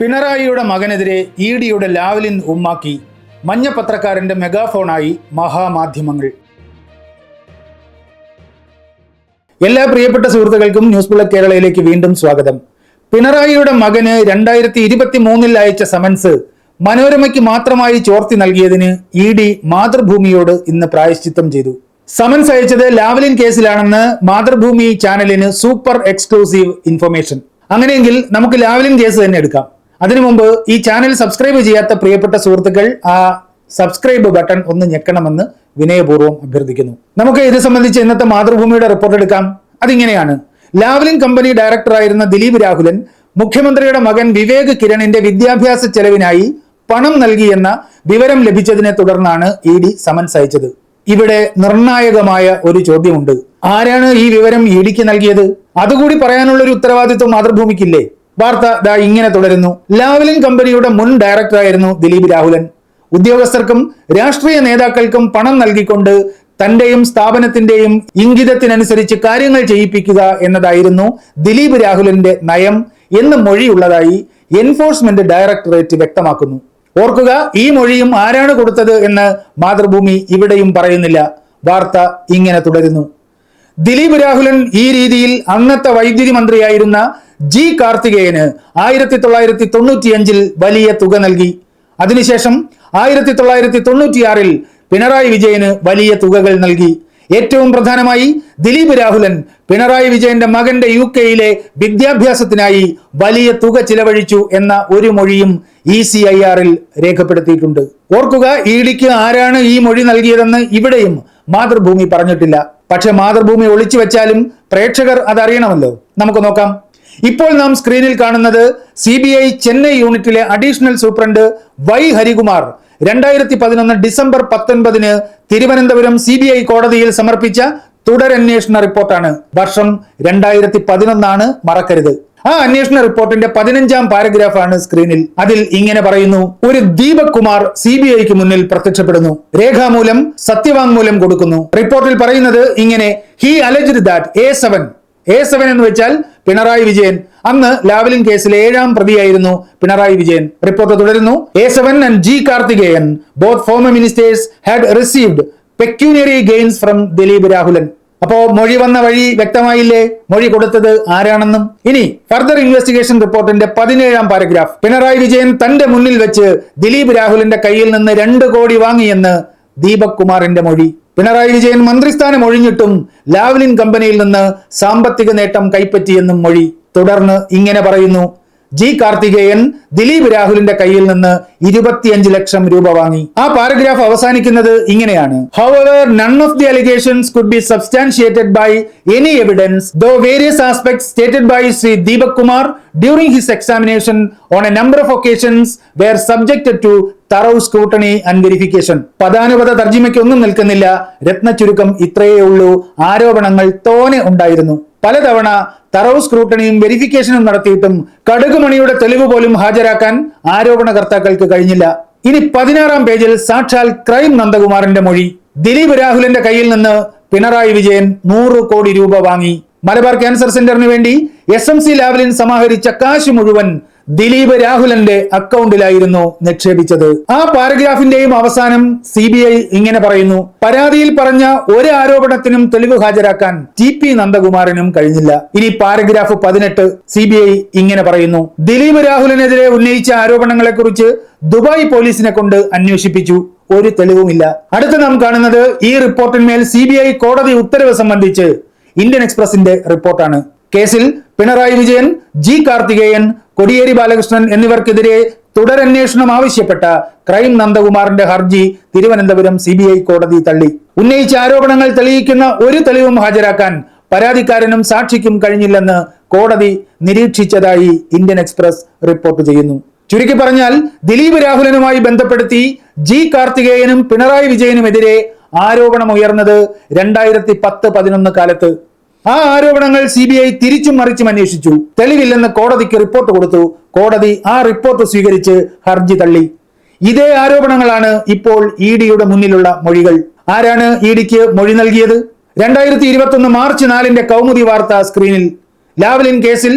പിണറായിയുടെ മകനെതിരെ ഇ ഡിയുടെ ലാവലിൻ ഉമ്മാക്കി മഞ്ഞ പത്രക്കാരന്റെ മെഗാഫോണായി മഹാമാധ്യമങ്ങൾ. എല്ലാ പ്രിയപ്പെട്ട സുഹൃത്തുക്കൾക്കും ന്യൂസ് ബുള്ളറ്റ് കേരളയിലേക്ക് വീണ്ടും സ്വാഗതം. പിണറായിയുടെ മകന് രണ്ടായിരത്തി ഇരുപത്തി മൂന്നിൽ അയച്ച സമൻസ് മനോരമയ്ക്ക് മാത്രമായി ചോർത്തി നൽകിയതിന് ഇ ഡി മാതൃഭൂമിയോട് ഇന്ന് പ്രായശ്ചിത്തം ചെയ്തു. സമൻസ് അയച്ചത് ലാവലിൻ കേസിലാണെന്ന് മാതൃഭൂമി ചാനലിന് സൂപ്പർ എക്സ്ക്ലൂസീവ് ഇൻഫർമേഷൻ. അങ്ങനെയെങ്കിൽ നമുക്ക് ലാവലിൻ കേസ് തന്നെ എടുക്കാം. അതിനു മുമ്പ് ഈ ചാനൽ സബ്സ്ക്രൈബ് ചെയ്യാത്ത പ്രിയപ്പെട്ട സുഹൃത്തുക്കൾ ആ സബ്സ്ക്രൈബ് ബട്ടൺ ഒന്ന് ഞെക്കണമെന്ന് വിനയപൂർവം അഭ്യർത്ഥിക്കുന്നു. നമുക്ക് ഇത് സംബന്ധിച്ച് ഇന്നത്തെ മാതൃഭൂമിയുടെ റിപ്പോർട്ട് എടുക്കാം. അതിങ്ങനെയാണ്. ലാവലിൻ കമ്പനി ഡയറക്ടറായിരുന്ന ദിലീപ് രാഹുലൻ മുഖ്യമന്ത്രിയുടെ മകൻ വിവേക് കിരണിന്റെ വിദ്യാഭ്യാസ ചെലവിനായി പണം നൽകിയെന്ന വിവരം ലഭിച്ചതിനെ തുടർന്നാണ് ഇ ഡി സമൻസ് അയച്ചത്. ഇവിടെ നിർണായകമായ ഒരു ചോദ്യമുണ്ട്. ആരാണ് ഈ വിവരം ഇ ഡിക്ക് നൽകിയത്? അതുകൂടി പറയാനുള്ള ഒരു ഉത്തരവാദിത്വം മാതൃഭൂമിക്കില്ലേ? വാർത്ത ദാ ഇങ്ങനെ തുടരുന്നു. ലാവലിൻ കമ്പനിയുടെ മുൻ ഡയറക്ടറായിരുന്നു ദിലീപ് രാഹുലൻ. ഉദ്യോഗസ്ഥർക്കും രാഷ്ട്രീയ നേതാക്കൾക്കും പണം നൽകിക്കൊണ്ട് തന്റെയും സ്ഥാപനത്തിന്റെയും ഇംഗിതത്തിനനുസരിച്ച് കാര്യങ്ങൾ ചെയ്യിപ്പിക്കുക എന്നതായിരുന്നു ദിലീപ് രാഹുലിന്റെ നയം എന്ന് മൊഴിയുള്ളതായി എൻഫോഴ്സ്മെന്റ് ഡയറക്ടറേറ്റ് വ്യക്തമാക്കുന്നു. ഓർക്കുക ഈ മൊഴിയും ആരാണ് കൊടുത്തത് എന്ന് മാതൃഭൂമി ഇവിടെയും പറയുന്നില്ല. വാർത്ത ഇങ്ങനെ തുടരുന്നു. ദിലീപ് രാഹുലൻ ഈ രീതിയിൽ അന്നത്തെ വൈദ്യുതി മന്ത്രിയായിരുന്ന ജി കാർത്തികേയന് ആയിരത്തി തൊള്ളായിരത്തി തൊണ്ണൂറ്റിയഞ്ചിൽ വലിയ തുക നൽകി. അതിനുശേഷം ആയിരത്തി തൊള്ളായിരത്തി തൊണ്ണൂറ്റിയാറിൽ പിണറായി വിജയന് വലിയ തുകകൾ നൽകി. ഏറ്റവും പ്രധാനമായി ദിലീപ് രാഹുലൻ പിണറായി വിജയന്റെ മകന്റെ യു കെയിലെ വിദ്യാഭ്യാസത്തിനായി വലിയ തുക ചിലവഴിച്ചു എന്ന ഒരു മൊഴിയും ഇ സി ഐ ആറിൽ രേഖപ്പെടുത്തിയിട്ടുണ്ട്. ഓർക്കുക ഇ ഡിക്ക് ആരാണ് ഈ മൊഴി നൽകിയതെന്ന് ഇവിടെയും മാതൃഭൂമി പറഞ്ഞിട്ടില്ല. പക്ഷെ മാതൃഭൂമി ഒളിച്ചു വെച്ചാലും പ്രേക്ഷകർ അതറിയണമല്ലോ. നമുക്ക് നോക്കാം. ഇപ്പോൾ നാം സ്ക്രീനിൽ കാണുന്നത് സി ബി ഐ ചെന്നൈ യൂണിറ്റിലെ അഡീഷണൽ സൂപ്രണ്ട് വൈ ഹരികുമാർ. രണ്ടായിരത്തി പതിനൊന്ന് ഡിസംബർ പത്തൊൻപതിന് തിരുവനന്തപുരം സി ബി ഐ കോടതിയിൽ സമർപ്പിച്ച തുടരന്വേഷണ റിപ്പോർട്ടാണ്. വർഷം രണ്ടായിരത്തി പതിനൊന്നാണ് മറക്കരുത്. ആ അന്വേഷണ റിപ്പോർട്ടിന്റെ പതിനഞ്ചാം പാരഗ്രാഫാണ് സ്ക്രീനിൽ. അതിൽ ഇങ്ങനെ പറയുന്നു ഒരു ദീപക് കുമാർ സി ബി ഐക്ക് മുന്നിൽ പ്രത്യക്ഷപ്പെടുന്നു. രേഖാമൂലം സത്യവാങ്മൂലം കൊടുക്കുന്നു. റിപ്പോർട്ടിൽ പറയുന്നത് ഇങ്ങനെ he alleged that A seven A seven എന്ന് വെച്ചാൽ പിണറായി വിജയൻ. അന്ന് ലാവലിൻ കേസിലെ ഏഴാം പ്രതിയായിരുന്നു പിണറായി വിജയൻ. റിപ്പോർട്ട് തുടരുന്നു. A seven and G Karthikeyan both former ministers had received pecuniary gains from Dileep Rahulan. അപ്പോ മൊഴി വന്ന വഴി വ്യക്തമായില്ലേ? മൊഴി കൊടുത്തത് ആരാണെന്നും? ഇനി ഫർദർ ഇൻവെസ്റ്റിഗേഷൻ റിപ്പോർട്ടിന്റെ പതിനേഴാം പാരഗ്രാഫ് പിണറായി വിജയൻ തന്റെ മുന്നിൽ വെച്ച് ദിലീപ് രാഹുലിന്റെ കയ്യിൽ നിന്ന് രണ്ട് കോടി വാങ്ങിയെന്ന് ദീപക് കുമാറിന്റെ മൊഴി. പിണറായി വിജയൻ മന്ത്രിസ്ഥാനം ഒഴിഞ്ഞിട്ടും ലാവ്ലിൻ കമ്പനിയിൽ നിന്ന് സാമ്പത്തിക നേട്ടം കൈപ്പറ്റിയെന്നും മൊഴി തുടർന്ന് ഇങ്ങനെ പറയുന്നു. ജി കാർത്തികേയൻ ദിലീപ് രാഹുലിന്റെ കയ്യിൽ നിന്ന് ഇരുപത്തിയഞ്ച് ലക്ഷം രൂപ വാങ്ങി. ആ പാരഗ്രാഫ് അവസാനിക്കുന്നത് ഇങ്ങനെയാണ്. However none of the allegations could be substantiated by any evidence though various aspect stated by Shri Deepak Kumar during his examination on a number of occasions were subjected to thorough scrutiny and verification പദാനുപത തർജിമയ്ക്കൊന്നും നിൽക്കുന്നില്ല. രത്ന ചുരുക്കം ഇത്രയേ ഉള്ളൂ. ആരോപണങ്ങൾ തോനെ ഉണ്ടായിരുന്നു. പലതവണ തറവ് സ്ക്രൂട്ടണിയും വെരിഫിക്കേഷനും നടത്തിയിട്ടും കടുകുമണിയുടെ തെളിവ് പോലും ഹാജരാക്കാൻ ആരോപണകർത്താക്കൾക്ക് കഴിഞ്ഞില്ല. ഇനി പതിനാറാം പേജിൽ സാക്ഷാൽ ക്രൈം നന്ദകുമാറിന്റെ മൊഴി. ദിലീപ് രാഹുലിന്റെ കയ്യിൽ നിന്ന് പിണറായി വിജയൻ നൂറ് കോടി രൂപ വാങ്ങി. മലബാർ ക്യാൻസർ സെന്ററിന് വേണ്ടി എസ് എം സി ലാവലിൻ സമാഹരിച്ച കാശ് മുഴുവൻ ദിലീപ് രാഹുലന്റെ അക്കൗണ്ടിലായിരുന്നു നിക്ഷേപിച്ചത്. ആ പാരഗ്രാഫിന്റെയും അവസാനം സി ബി ഐ ഇങ്ങനെ പറയുന്നു പരാതിയിൽ പറഞ്ഞ ഒരു ആരോപണത്തിനും തെളിവ് ഹാജരാക്കാൻ ടി പി നന്ദകുമാറിനും കഴിഞ്ഞില്ല. ഇനി പാരഗ്രാഫ് പതിനെട്ട് സി ബി ഐ ഇങ്ങനെ പറയുന്നു ദിലീപ് രാഹുലിനെതിരെ ഉന്നയിച്ച ആരോപണങ്ങളെക്കുറിച്ച് ദുബായ് പോലീസിനെ കൊണ്ട് അന്വേഷിപ്പിച്ചു. ഒരു തെളിവുമില്ല. അടുത്ത നാം കാണുന്നത് ഈ റിപ്പോർട്ടിന്മേൽ സി ബി ഐ കോടതി ഉത്തരവ് സംബന്ധിച്ച് ഇന്ത്യൻ എക്സ്പ്രസിന്റെ റിപ്പോർട്ടാണ്. കേസിൽ പിണറായി വിജയൻ ജി കാർത്തികേയൻ കൊടിയേരി ബാലകൃഷ്ണൻ എന്നിവർക്കെതിരെ തുടരന്വേഷണം ആവശ്യപ്പെട്ട ക്രൈം നന്ദകുമാറിന്റെ ഹർജി തിരുവനന്തപുരം സി കോടതി തള്ളി. ഉന്നയിച്ച ആരോപണങ്ങൾ തെളിയിക്കുന്ന ഒരു തെളിവും ഹാജരാക്കാൻ പരാതിക്കാരനും സാക്ഷിക്കും കഴിഞ്ഞില്ലെന്ന് കോടതി നിരീക്ഷിച്ചതായി ഇന്ത്യൻ എക്സ്പ്രസ് റിപ്പോർട്ട് ചെയ്യുന്നു. ചുരുക്കി പറഞ്ഞാൽ ദിലീപ് രാഹുലനുമായി ബന്ധപ്പെടുത്തി ജി കാർത്തികേയനും പിണറായി വിജയനുമെതിരെ ആരോപണം ഉയർന്നത് രണ്ടായിരത്തി പത്ത് പതിനൊന്ന് കാലത്ത്. ആ ആരോപണങ്ങൾ സി ബി ഐ തിരിച്ചും മറിച്ചും അന്വേഷിച്ചു. തെളിവില്ലെന്ന് കോടതിക്ക് റിപ്പോർട്ട് കൊടുത്തു. കോടതി ആ റിപ്പോർട്ട് സ്വീകരിച്ച് ഹർജി തള്ളി. ഇതേ ആരോപണങ്ങളാണ് ഇപ്പോൾ ഇ ഡിയുടെ മുന്നിലുള്ള മൊഴികൾ. ആരാണ് ഇ ഡിക്ക് മൊഴി നൽകിയത്? രണ്ടായിരത്തി ഇരുപത്തി ഒന്ന് മാർച്ച് നാലിന്റെ കൗമുദി വാർത്ത സ്ക്രീനിൽ. ലാവലിൻ കേസിൽ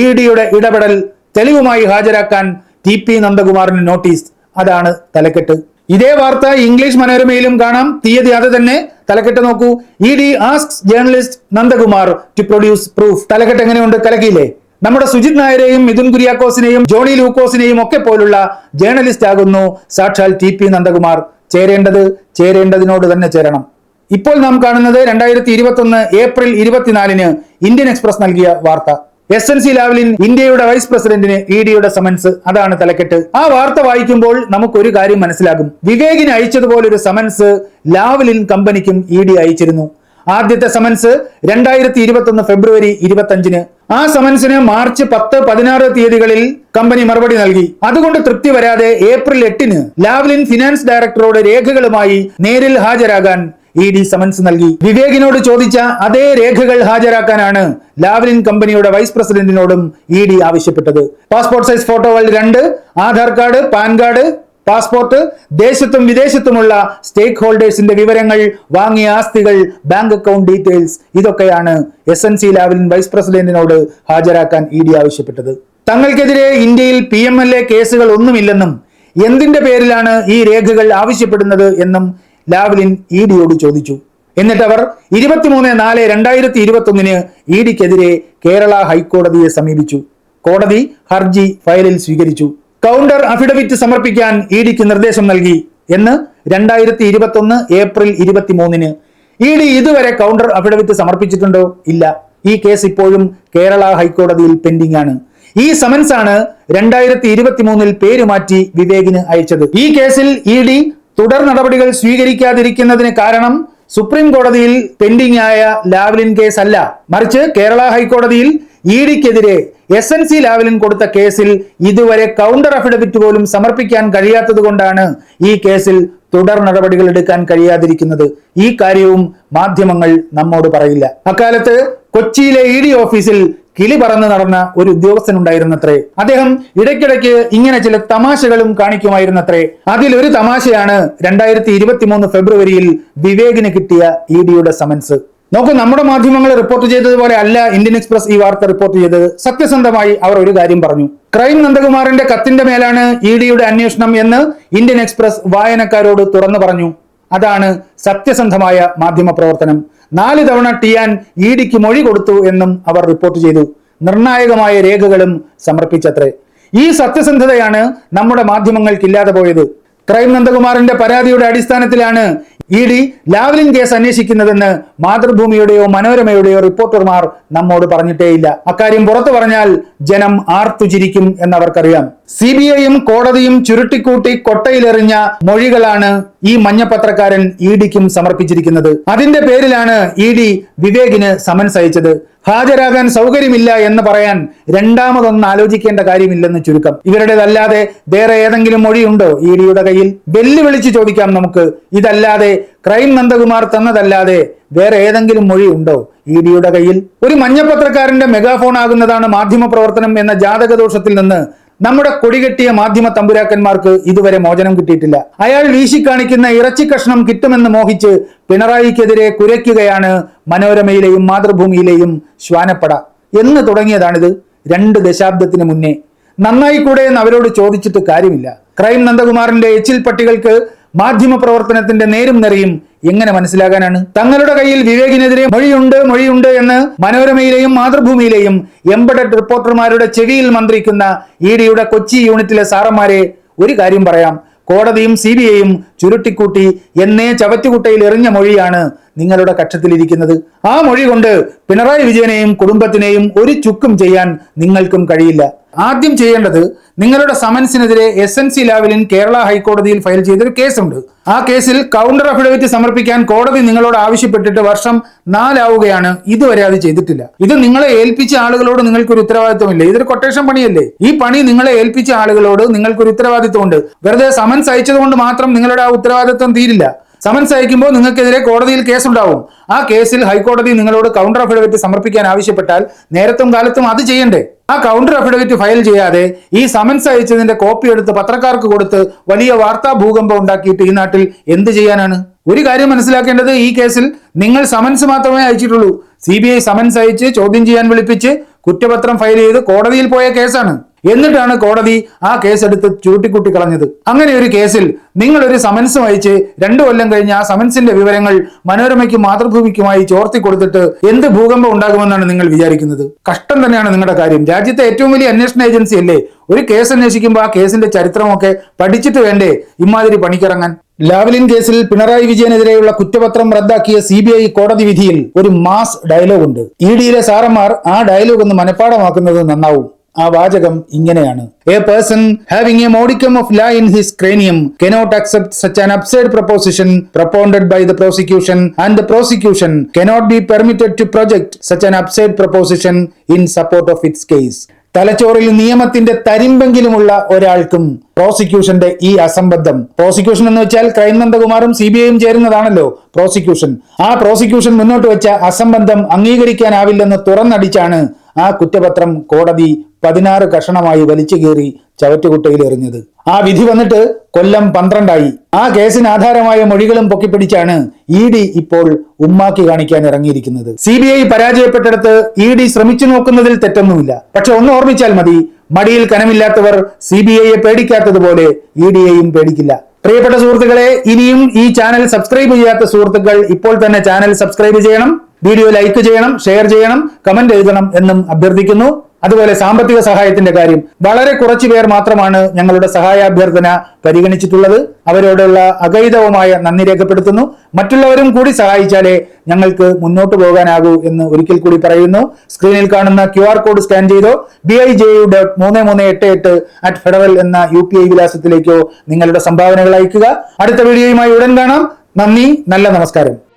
ഇ ഡിയുടെ ഇടപെടൽ തെളിവുമായി ഹാജരാക്കാൻ ടി പി നന്ദകുമാറിന് നോട്ടീസ്. അതാണ് തലക്കെട്ട്. ഇതേ വാർത്ത ഇംഗ്ലീഷ് മനോരമയിലും കാണാം. തീയതി അത് തന്നെ തലക്കെട്ട് നോക്കൂ. E D asks journalist Nandakumar to produce proof തലക്കെട്ട് എങ്ങനെയുണ്ട് കലക്കിയില്ലേ? നമ്മുടെ സുജിത് നായരെയും മിഥുൻ കുര്യാക്കോസിനെയും ജോണി ലൂക്കോസിനെയും ഒക്കെ പോലുള്ള ജേർണലിസ്റ്റ് ആകുന്നു സാക്ഷാൽ ടി പി നന്ദകുമാർ. ചേരേണ്ടത് ചേരേണ്ടതിനോട് തന്നെ ചേരണം. ഇപ്പോൾ നാം കാണുന്നത് രണ്ടായിരത്തി ഇരുപത്തി ഒന്ന് ഏപ്രിൽ ഇരുപത്തിനാലിന് ഇന്ത്യൻ എക്സ്പ്രസ് നൽകിയ വാർത്ത. എസ് എൻ സി ലാവലിൻ ഇന്ത്യയുടെ വൈസ് പ്രസിഡന്റിന് ഇ ഡിയുടെ സമൻസ് അതാണ് തലക്കെട്ട്. ആ വാർത്ത വായിക്കുമ്പോൾ നമുക്കൊരു കാര്യം മനസ്സിലാകും. വിവേകിന് അയച്ചതുപോലെ ഒരു സമൻസ് ലാവലിൻ കമ്പനിക്കും ഇ ഡി അയച്ചിരുന്നു. ആദ്യത്തെ സമൻസ് രണ്ടായിരത്തി ഇരുപത്തി ഒന്ന് ഫെബ്രുവരി ഇരുപത്തി ആ സമൻസിന് മാർച്ച് പത്ത് പതിനാറ് തീയതികളിൽ കമ്പനി മറുപടി നൽകി. അതുകൊണ്ട് തൃപ്തി വരാതെ ഏപ്രിൽ എട്ടിന് ലാവ്ലിൻ ഫിനാൻസ് ഡയറക്ടറോട് രേഖകളുമായി നേരിൽ ഹാജരാകാൻ ഇ ഡി സമൻസ് നൽകി. വിവേകിനോട് ചോദിച്ച അതേ രേഖകൾ ഹാജരാക്കാനാണ് ലാവ്ലിൻ കമ്പനിയുടെ വൈസ് പ്രസിഡന്റിനോടും ഇ ഡി ആവശ്യപ്പെട്ടത്. പാസ്പോർട്ട് സൈസ് ഫോട്ടോകൾ രണ്ട് Aadhaar card PAN card passport ദേശത്തും വിദേശത്തുമുള്ള സ്റ്റേക്ക് ഹോൾഡേഴ്സിന്റെ വിവരങ്ങൾ വാങ്ങിയ ആസ്തികൾ ബാങ്ക് അക്കൗണ്ട് ഡീറ്റെയിൽസ് ഇതൊക്കെയാണ് S N C Lavalin vice പ്രസിഡന്റിനോട് ഹാജരാക്കാൻ ഇ ഡി ആവശ്യപ്പെട്ടത്. തങ്ങൾക്കെതിരെ ഇന്ത്യയിൽ പി എം എൽ എ കേസുകൾ ഒന്നുമില്ലെന്നും എന്തിന്റെ പേരിലാണ് ഈ രേഖകൾ ആവശ്യപ്പെടുന്നത് എന്നും ലാവ്ലിൻ ഇ ഡിയോട് ചോദിച്ചു. എന്നിട്ട് അവർ ഇരുപത്തിമൂന്ന് നാല് രണ്ടായിരത്തി ഇരുപത്തി ഒന്നിന് ഇ ഡിക്കെതിരെ കേരള ഹൈക്കോടതിയെ സമീപിച്ചു. കോടതി ഹർജി ഫയലിൽ സ്വീകരിച്ചു. കൗണ്ടർ അഫിഡവിറ്റ് സമർപ്പിക്കാൻ ഇ ഡിക്ക് നിർദ്ദേശം നൽകി എന്ന് രണ്ടായിരത്തി ഇരുപത്തി ഒന്ന് ഏപ്രിൽ ഇരുപത്തിമൂന്നിന്. ഇ ഡി ഇതുവരെ കൗണ്ടർ അഫിഡവിറ്റ് സമർപ്പിച്ചിട്ടുണ്ടോ? ഇല്ല. ഈ കേസ് ഇപ്പോഴും കേരള ഹൈക്കോടതിയിൽ പെൻഡിംഗ് ആണ് ഈ സമൻസ് ആണ് രണ്ടായിരത്തി ഇരുപത്തി മൂന്നിൽ പേര് മാറ്റി വിവേകിന് അയച്ചത്. ഈ കേസിൽ ഇ ഡി തുടർ നടപടികൾ സ്വീകരിക്കാതിരിക്കുന്നതിന് കാരണം സുപ്രീം കോടതിയിൽ പെൻഡിംഗ് ആയ ലാവ്ലിൻ കേസ് അല്ല മറിച്ച് കേരള ഹൈക്കോടതിയിൽ ഇ ഡിക്കെതിരെ എസ് എൻ സി ലാവലിൻ കൊടുത്ത കേസിൽ ഇതുവരെ കൗണ്ടർ അഫിഡവിറ്റ് പോലും സമർപ്പിക്കാൻ കഴിയാത്തത് കൊണ്ടാണ് ഈ കേസിൽ തുടർ നടപടികൾ എടുക്കാൻ കഴിയാതിരിക്കുന്നത്. ഈ കാര്യവും മാധ്യമങ്ങൾ നമ്മോട് പറയില്ല. അക്കാലത്ത് കൊച്ചിയിലെ ഇ ഡി ഓഫീസിൽ കിളി പറന്ന് നടന്ന ഒരു ഉദ്യോഗസ്ഥൻ ഉണ്ടായിരുന്നത്രേ അദ്ദേഹം ഇടയ്ക്കിടയ്ക്ക് ഇങ്ങനെ ചില തമാശകളും കാണിക്കുമായിരുന്നത്രേ. അതിലൊരു തമാശയാണ് രണ്ടായിരത്തി ഇരുപത്തി മൂന്ന് ഫെബ്രുവരിയിൽ വിവേകിന് കിട്ടിയ ഇ ഡിയുടെ സമൻസ്. നോക്കൂ നമ്മുടെ മാധ്യമങ്ങൾ റിപ്പോർട്ട് ചെയ്തതുപോലെ അല്ല ഇന്ത്യൻ എക്സ്പ്രസ് ഈ വാർത്ത റിപ്പോർട്ട് ചെയ്തത്. സത്യസന്ധമായി അവർ ഒരു കാര്യം പറഞ്ഞു. ക്രൈം നന്ദകുമാറിന്റെ കത്തിന്റെ മേലാണ് ഇ ഡിയുടെ അന്വേഷണം എന്ന് ഇന്ത്യൻ എക്സ്പ്രസ് വായനക്കാരോട് തുറന്നു പറഞ്ഞു. അതാണ് സത്യസന്ധമായ മാധ്യമ പ്രവർത്തനം. നാല് തവണ ടിയാൻ ഇ ഡിക്ക് മൊഴി കൊടുത്തു എന്നും അവർ റിപ്പോർട്ട് ചെയ്തു. നിർണായകമായ രേഖകളും സമർപ്പിച്ചത്രേ. ഈ സത്യസന്ധതയാണ് നമ്മുടെ മാധ്യമങ്ങൾക്കില്ലാതെ പോയത്. ക്രൈം നന്ദകുമാറിന്റെ പരാതിയുടെ അടിസ്ഥാനത്തിലാണ് ഇ ഡി ലാവ്ലിൻ കേസ് അന്വേഷിക്കുന്നതെന്ന് മാതൃഭൂമിയുടെയോ മനോരമയുടെയോ റിപ്പോർട്ടർമാർ നമ്മോട് പറഞ്ഞിട്ടേയില്ല. അക്കാര്യം പുറത്തു പറഞ്ഞാൽ ജനം ആർത്തുചിരിക്കും എന്നവർക്കറിയാം. സി ബി ഐയും കോടതിയും ചുരുട്ടിക്കൂട്ടി കൊട്ടയിലെറിഞ്ഞ മൊഴികളാണ് ഈ മഞ്ഞപ്പത്രക്കാരൻ ഇ ഡിക്കും സമർപ്പിച്ചിരിക്കുന്നത്. അതിന്റെ പേരിലാണ് ഇ ഡി വിവേകിന് സമൻസ് അയച്ചത്. ഹാജരാകാൻ സൗകര്യമില്ല എന്ന് പറയാൻ രണ്ടാമതൊന്നും ആലോചിക്കേണ്ട കാര്യമില്ലെന്ന് ചുരുക്കം. ഇവരുടേതല്ലാതെ വേറെ ഏതെങ്കിലും മൊഴിയുണ്ടോ ഇ ഡിയുടെ കയ്യിൽ? വെല്ലുവിളിച്ച് ചോദിക്കാം നമുക്ക്. ഇതല്ലാതെ ക്രൈം നന്ദകുമാർ തന്നതല്ലാതെ വേറെ ഏതെങ്കിലും മൊഴി ഉണ്ടോ ഇ ഡിയുടെ കയ്യിൽ? ഒരു മഞ്ഞപ്പത്രക്കാരന്റെ മെഗാഫോൺ ആകുന്നതാണ് മാധ്യമ പ്രവർത്തനം എന്ന ജാതകദോഷത്തിൽ നിന്ന് നമ്മുടെ കൊടികെട്ടിയ മാധ്യമ തമ്പുരാക്കന്മാർക്ക് ഇതുവരെ മോചനം കിട്ടിയിട്ടില്ല. അയാൾ വീശിക്കാണിക്കുന്ന ഇറച്ചി കഷ്ണം കിട്ടുമെന്ന് മോഹിച്ച് പിണറായിക്കെതിരെ കുരയ്ക്കുകയാണ് മനോരമയിലെയും മാതൃഭൂമിയിലെയും ശ്വാനപ്പട. എന്ന് തുടങ്ങിയതാണിത് രണ്ട് ദശാബ്ദത്തിന് മുന്നേ. നന്നായി കൂടെ എന്ന് അവരോട് ചോദിച്ചിട്ട് കാര്യമില്ല. ക്രൈം നന്ദകുമാറിന്റെ എച്ചിൽ പട്ടികൾക്ക് മാധ്യമ പ്രവർത്തനത്തിന്റെ നേരും നിറയും എങ്ങനെ മനസ്സിലാകാനാണ്? തങ്ങളുടെ കയ്യിൽ വിവേകിനെതിരെ മൊഴിയുണ്ട് മൊഴിയുണ്ട് എന്ന് മനോരമയിലെയും മാതൃഭൂമിയിലെയും എംബഡഡ് റിപ്പോർട്ടർമാരുടെ ചെവിയിൽ മന്ത്രിക്കുന്ന ഇ ഡിയുടെ കൊച്ചി യൂണിറ്റിലെ സാറന്മാരെ ഒരു കാര്യം പറയാം. കോടതിയും സി ബി ഐയും ചുരുട്ടിക്കൂട്ടി എന്നേ ചവറ്റുകുട്ടയിൽ എറിഞ്ഞ മൊഴിയാണ് നിങ്ങളുടെ കക്ഷത്തിലിരിക്കുന്നത്. ആ മൊഴി കൊണ്ട് പിണറായി വിജയനെയും കുടുംബത്തിനെയും ഒരു ചുക്കും ചെയ്യാൻ നിങ്ങൾക്കും കഴിയില്ല. ആദ്യം ചെയ്യേണ്ടത് നിങ്ങളുടെ സമൻസിനെതിരെ S N C Lavalin Kerala ഹൈക്കോടതിയിൽ ഫയൽ ചെയ്തൊരു കേസുണ്ട്. ആ കേസിൽ കൗണ്ടർ അഫിഡവിറ്റ് സമർപ്പിക്കാൻ കോടതി നിങ്ങളോട് ആവശ്യപ്പെട്ടിട്ട് വർഷം നാലാവുകയാണ്. ഇതുവരെ അത് ചെയ്തിട്ടില്ല. ഇത് നിങ്ങളെ ഏൽപ്പിച്ച ആളുകളോട് നിങ്ങൾക്കൊരു ഉത്തരവാദിത്വമില്ല. ഇതൊരു കൊട്ടേഷൻ പണിയല്ലേ? ഈ പണി നിങ്ങളെ ഏൽപ്പിച്ച ആളുകളോട് നിങ്ങൾക്കൊരു ഉത്തരവാദിത്വമുണ്ട്. വെറുതെ സമൻസ് അയച്ചതുകൊണ്ട് മാത്രം നിങ്ങളുടെ ആ ഉത്തരവാദിത്വം തീരില്ല. സമൻസ് അയക്കുമ്പോൾ നിങ്ങൾക്കെതിരെ കോടതിയിൽ കേസുണ്ടാവും. ആ കേസിൽ ഹൈക്കോടതി നിങ്ങളോട് കൗണ്ടർ അഫിഡവിറ്റ് സമർപ്പിക്കാൻ ആവശ്യപ്പെട്ടാൽ നേരത്തും കാലത്തും അത് ചെയ്യണ്ടേ? ആ കൗണ്ടർ അഫിഡവിറ്റ് ഫയൽ ചെയ്യാതെ ഈ സമൻസ് അയച്ചതിന്റെ കോപ്പി എടുത്ത് പത്രക്കാർക്ക് കൊടുത്ത് വലിയ വാർത്താ ഭൂകമ്പം ഉണ്ടാക്കിയിട്ട് ഈ നാട്ടിൽ എന്ത് ചെയ്യാനാണ്? ഒരു കാര്യം മനസ്സിലാക്കേണ്ടത് ഈ കേസിൽ നിങ്ങൾ സമൻസ് മാത്രമേ അയച്ചിട്ടുള്ളൂ. സി ബി ഐ സമൻസ് അയച്ച് ചോദ്യം ചെയ്യാൻ വിളിപ്പിച്ച് കുറ്റപത്രം ഫയൽ ചെയ്ത് കോടതിയിൽ പോയ കേസാണ്. എന്നിട്ടാണ് കോടതി ആ കേസെടുത്ത് ചൂട്ടിക്കുട്ടി കളഞ്ഞത്. അങ്ങനെ ഒരു കേസിൽ നിങ്ങൾ ഒരു സമൻസ് അയച്ച് രണ്ടു കൊല്ലം കഴിഞ്ഞ് ആ സമൻസിന്റെ വിവരങ്ങൾ മനോരമയ്ക്കും മാതൃഭൂമിക്കുമായി ചോർത്തി കൊടുത്തിട്ട് എന്ത് ഭൂകമ്പം ഉണ്ടാകുമെന്നാണ് നിങ്ങൾ വിചാരിക്കുന്നത്? കഷ്ടം തന്നെയാണ് നിങ്ങളുടെ കാര്യം. രാജ്യത്തെ ഏറ്റവും വലിയ അന്വേഷണ ഏജൻസി അല്ലേ? ഒരു കേസ് അന്വേഷിക്കുമ്പോൾ ആ കേസിന്റെ ചരിത്രമൊക്കെ പഠിച്ചിട്ട് വേണ്ടേ ഇമാതിരി പണിക്കിറങ്ങാൻ? ലാവലിൻ കേസിൽ പിണറായി വിജയനെതിരെയുള്ള കുറ്റപത്രം റദ്ദാക്കിയ സി ബി ഐ കോടതി വിധിയിൽ ഒരു മാസ് ഡയലോഗ് ഉണ്ട് ഇ ഡിയിലെ സാറന്മാർ ആ ഡയലോഗ് ഒന്ന് മനഃപ്പാടമാക്കുന്നത് നന്നാവും. ആ വാചകം ഇങ്ങനെയാണ്. A person having a modicum of law in his cranium cannot accept such an absurd proposition propounded by the prosecution and the prosecution cannot be permitted to project such an absurd proposition in support of its case തലച്ചോറിൽ നിയമത്തിന്റെ തരിമ്പെങ്കിലുമുള്ള ഒരാൾക്കും പ്രോസിക്യൂഷന്റെ ഈ അസംബന്ധം. Prosecution എന്ന് വെച്ചാൽ crime നന്ദകുമാറും C B ഐയും ചേരുന്നതാണല്ലോ prosecution. ആ prosecution മുന്നോട്ട് വെച്ച അസംബന്ധം അംഗീകരിക്കാനാവില്ലെന്ന് തുറന്നടിച്ചാണ് ആ കുറ്റപത്രം കോടതി പതിനാറ് കഷണമായി വലിച്ചു കീറി ചവറ്റുകുട്ടയിൽ എറിഞ്ഞത്. ആ വിധി വന്നിട്ട് കൊല്ലം പന്ത്രണ്ടായി. ആ കേസിന് ആധാരമായ മൊഴികളും പൊക്കിപ്പിടിച്ചാണ് ഇ ഡി ഇപ്പോൾ ഉമ്മാക്കി കാണിക്കാൻ ഇറങ്ങിയിരിക്കുന്നത്. സി ബി ഐ പരാജയപ്പെട്ടിടത്ത് ഇ ഡി ശ്രമിച്ചു നോക്കുന്നതിൽ തെറ്റൊന്നുമില്ല. പക്ഷെ ഒന്ന് ഓർമ്മിച്ചാൽ മതി മടിയിൽ കനമില്ലാത്തവർ സി ബി ഐയെ പേടിക്കാത്തതുപോലെ ഇ ഡിയെയും പേടിക്കില്ല. പ്രിയപ്പെട്ട സുഹൃത്തുക്കളെ ഇനിയും ഈ ചാനൽ സബ്സ്ക്രൈബ് ചെയ്യാത്ത സുഹൃത്തുക്കൾ ഇപ്പോൾ തന്നെ ചാനൽ സബ്സ്ക്രൈബ് ചെയ്യണം വീഡിയോ ലൈക്ക് ചെയ്യണം ഷെയർ ചെയ്യണം കമന്റ് എഴുതണം എന്നും അഭ്യർത്ഥിക്കുന്നു. അതുപോലെ സാമ്പത്തിക സഹായത്തിന്റെ കാര്യം. വളരെ കുറച്ചു പേർ മാത്രമാണ് ഞങ്ങളുടെ സഹായാഭ്യർത്ഥന പരിഗണിച്ചിട്ടുള്ളത്. അവരോടുള്ള അഗൈതവുമായ നന്ദി രേഖപ്പെടുത്തുന്നു. മറ്റുള്ളവരും കൂടി സഹായിച്ചാലേ ഞങ്ങൾക്ക് മുന്നോട്ട് പോകാനാകൂ എന്ന് ഒരിക്കൽ കൂടി പറയുന്നു. സ്ക്രീനിൽ കാണുന്ന ക്യു ആർ കോഡ് സ്കാൻ ചെയ്തോ B I J U dot മൂന്ന് മൂന്ന് എട്ട് എട്ട് അറ്റ് ഫെഡറൽ എന്ന യു പി ഐ വിലാസത്തിലേക്കോ നിങ്ങളുടെ സംഭാവനകൾ അയക്കുക. അടുത്ത വീഡിയോയുമായി ഉടൻ കാണാം. നന്ദി നല്ല നമസ്കാരം.